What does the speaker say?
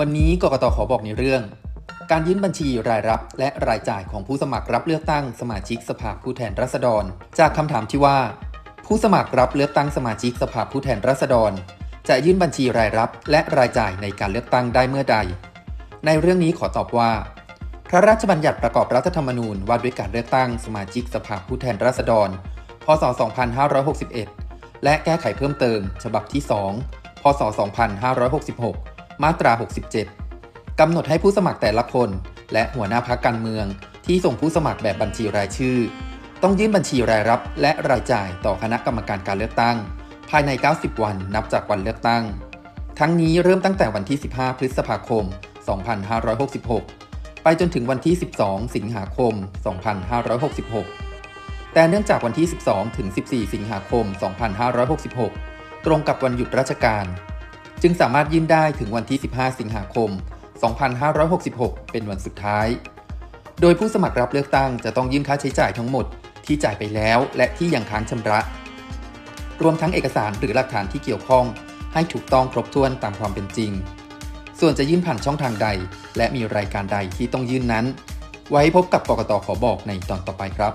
วันนี้กกตขอบอกในเรื่อง การยื่นบัญชีรายรับและรายจ่ายของผู้สมัครรับเลือกตั้งสมาชิกสภาผู้แทนราษฎร จากคำถามที่ว่า ผู้สมัครรับเลือกตั้งสมาชิกสภาผู้แทนราษฎร จะยื่นบัญชีรายรับและรายจ่ายในการเลือกตั้งได้เมื่อใด ในเรื่องนี้ขอตอบว่า พระราชบัญญัติประกอบรัฐธรรมนูญว่าด้วยการเลือกตั้งสมาชิกสภาผู้แทนราษฎร พศ 2561 และแก้ไขเพิ่มเติม ฉบับที่ 2 พศ 2566 มาตรา 67 กำหนดให้ผู้สมัครแต่ละคน และหัวหน้าพักการเมือง ที่ส่งผู้สมัครแบบบัญชีรายชื่อ ต้องยื่นบัญชีรายรับ และรายจ่ายต่อคณะกรรมการการเลือกตั้ง ภายใน 90 วันนับจากวันเลือกตั้ง ทั้งนี้เริ่มตั้งแต่วันที่ 15 พฤษภาคม 2566 ไปจนถึงวันที่ 12 สิงหาคม 2566 แต่เนื่องจากวันที่ 12 ถึง 14 สิงหาคม 2566 ตรงกับวันหยุดราชการ จึงสามารถยื่นได้ถึงวันที่ 15 สิงหาคม 2566 เป็นวันสุดท้าย โดยผู้สมัครรับเลือกตั้งจะต้องยื่นค่าใช้จ่ายทั้งหมดที่จ่ายไปแล้วและที่ยังค้างชำระ รวมทั้งเอกสารหรือหลักฐานที่เกี่ยวข้อง ให้ถูกต้องครบถ้วนตามความเป็นจริง ส่วนจะยื่นผ่านช่องทางใด และมีรายการใดที่ต้องยื่นนั้น ไว้พบกับกกตขอบอกในตอนต่อไปครับ